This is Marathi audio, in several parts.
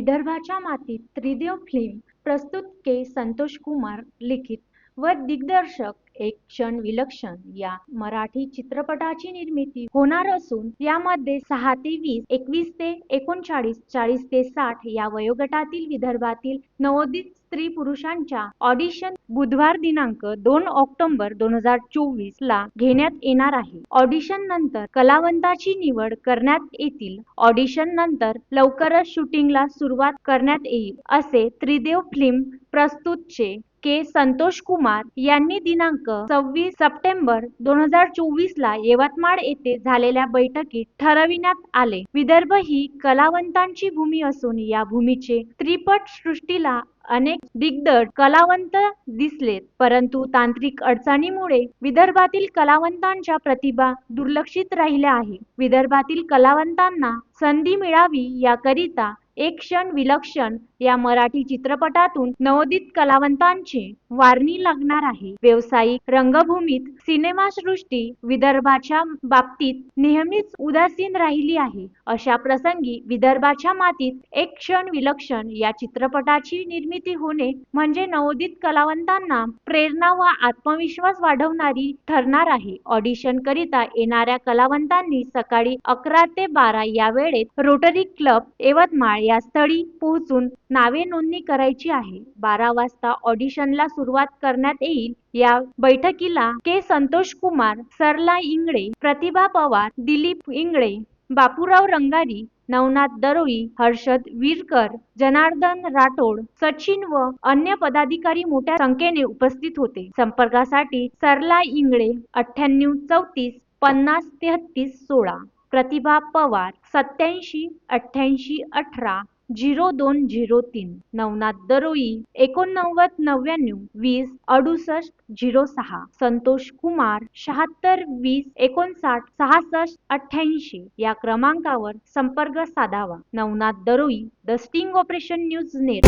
विदर्भाच्या मातीत त्रिदेव फिल्म प्रस्तुत के. संतोष कुमार लिखित व दिग्दर्शक एक क्षण विलक्षण. या मराठी चित्रपटाची निर्मिती होणार असून यामध्ये सहा ते वीस एकवीस ते एकोणचाळीस चाळीस ते साठ या वयोगटातील विदर्भातील नवोदित स्त्री पुरुषांच्या ऑडिशन बुधवार दिनांक दोन ऑक्टोबर दोन हजार चोवीस ला घेण्यात येणार आहे. ऑडिशन नंतर कलावंताची निवड करण्यात येतील. ऑडिशन नंतर लवकरच शूटिंगला सुरुवात करण्यात येईल असे त्रिदेव फिल्म प्रस्तुतचे के संतोष कुमार यांनी दिनांक सव्वीस सप्टेंबर दोन हजार चोवीस ला यवतमाळ येथे झालेल्या बैठकीत ठरविण्यात आले. विदर्भ ही कलावंतांची भूमी असून या भूमीचे त्रिपट सृष्टीला अनेक दिग्गज कलावंत दिसलेत. परंतु तांत्रिक अडचणीमुळे विदर्भातील कलावंतांच्या प्रतिभा दुर्लक्षित राहिल्या आहे विदर्भातील कलावंतांना संधी मिळावी याकरिता एक क्षण विलक्षण या मराठी चित्रपटातून नवोदित कलावंतांची वारणी लागणार आहे. व्यावसायिक रंगभूमीत सिनेमासृष्टी विदर्भाच्या बाबतीत नेहमीच उदासीन राहिली आहे. अशा प्रसंगी विदर्भाच्या मातीत एक क्षण विलक्षण या चित्रपटाची निर्मिती होणे म्हणजे नवोदित कलावंतांना प्रेरणा व आत्मविश्वास वाढवणारी ठरणार आहे. ऑडिशन करिता येणाऱ्या कलावंतांनी सकाळी अकरा ते बारा या वेळेत रोटरी क्लब यवतमाळ या स्थळी पोहोचून नावे नोंदणी करायची आहे. बारा वाजता ऑडिशनला सुरुवात करण्यात येईल. या बैठकीला के. संतोष कुमार सरला इंगळे प्रतिभा पवार दिलीप इंगळे बापूराव रंगारी नवनाथ दरोई हर्षद विरकर जनार्दन राठोड सचिन व अन्य पदाधिकारी मोठ्या संख्येने उपस्थित होते. संपर्कासाठी सरला इंगळे अठ्ठ्याण्णव चौतीस पन्नास तेहतीस सोळा. प्रतिभा पवार सत्याऐंशी अठ्ठ्याऐंशी अठरा झिरो दोन झिरो तीन. नवनाथ दरोई एकोणनव्वद नव्याण्णव वीस अडुसष्ट झिरो सहा. संतोष कुमार शहात्तर वीस एकोणसाठ सहासष्ट अठ्ठ्याऐंशी. या क्रमांकावर संपर्क साधावा. Navnath Daroi the sting operation news net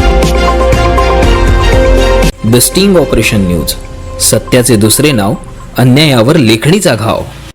the sting operation news. सत्याचे दुसरे नाव अन्यायावर लेखणीचा घाव.